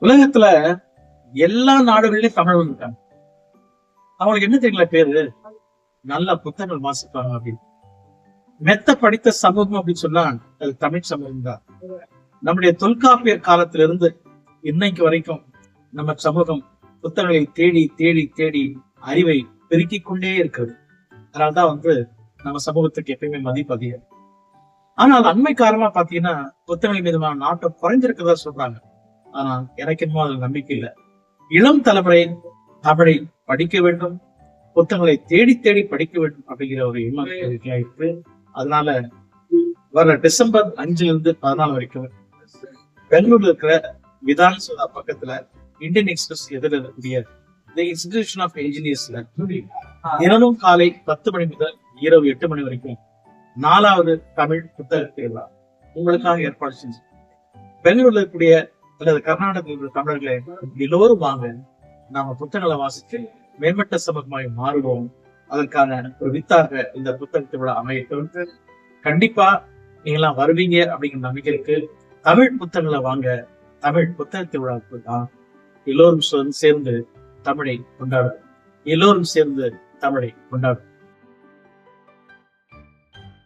உலகத்துல எல்லா நாடுகள்லயும் தமிழ் வந்துட்டாங்க அவங்களுக்கு என்ன தெரியல பேரு? நல்ல புத்தகங்கள் வாசிப்பாங்க அப்படின்னு. மெத்த படித்த சமூகம் அப்படின்னு சொன்னா அது தமிழ் சமூகம் தான். நம்முடைய தொல்காப்பியர் காலத்திலிருந்து இன்னைக்கு வரைக்கும் நம்ம சமூகம் புத்தகங்களை தேடி தேடி தேடி அறிவை பெருக்கிக் கொண்டே இருக்கிறது. அதனால்தான் வந்து நம்ம சமூகத்துக்கு எப்பயுமே மதிப்பு அதிகம். ஆனால் அண்மை காரணமா பாத்தீங்கன்னா புத்தகங்கள் மீதுமான நாட்டம் குறைஞ்சிருக்கிறதா சொல்றாங்க. ஆனா எனக்கு அதுல நம்பிக்கை இல்லை. இளம் தலைமுறை தமிழை படிக்க வேண்டும் புத்தகங்களை தேடி தேடி படிக்க வேண்டும் அப்படிங்கிற ஒரு எண்ணம் இருக்கு. அதனால வர டிசம்பர் அஞ்சுல இருந்து பதினாலு வரைக்கும் பெங்களூர்ல இருக்கிற விதான் சோதா பக்கத்துல இந்தியன் எக்ஸ்பிரஸ் எதிர இருக்கக்கூடிய தி இன்ஸ்டிடியூஷன் ஆஃப் இன்ஜினியர்ஸ்ல தினமும் காலை பத்து மணி முதல் இரவு எட்டு மணி வரைக்கும் நாலாவது தமிழ் புத்தக திருவிழா உங்களுக்காக ஏற்பாடு செஞ்சு. பெங்களூர்ல இருக்கக்கூடிய அல்லது கர்நாடக தமிழர்களே தமிழர்களை எல்லோரும் வாங்க நாம புத்தகங்களை வாசித்து மேம்பட்ட சமூகமாய் மாறுவோம். அதற்கான ஒரு வித்தாக இந்த புத்தக திருவிழா அமையட்டும் கண்டிப்பா நீங்களாம் வருவீங்க அப்படிங்கிற நம்பிக்கை இருக்கு தமிழ் புத்தகங்களை வாங்க தமிழ் புத்தக திருவிழாவுக்கு தான் எல்லோரும் சேர்ந்து- சேர்ந்து தமிழை கொண்டாடும் எல்லோரும் சேர்ந்து தமிழை கொண்டாடும்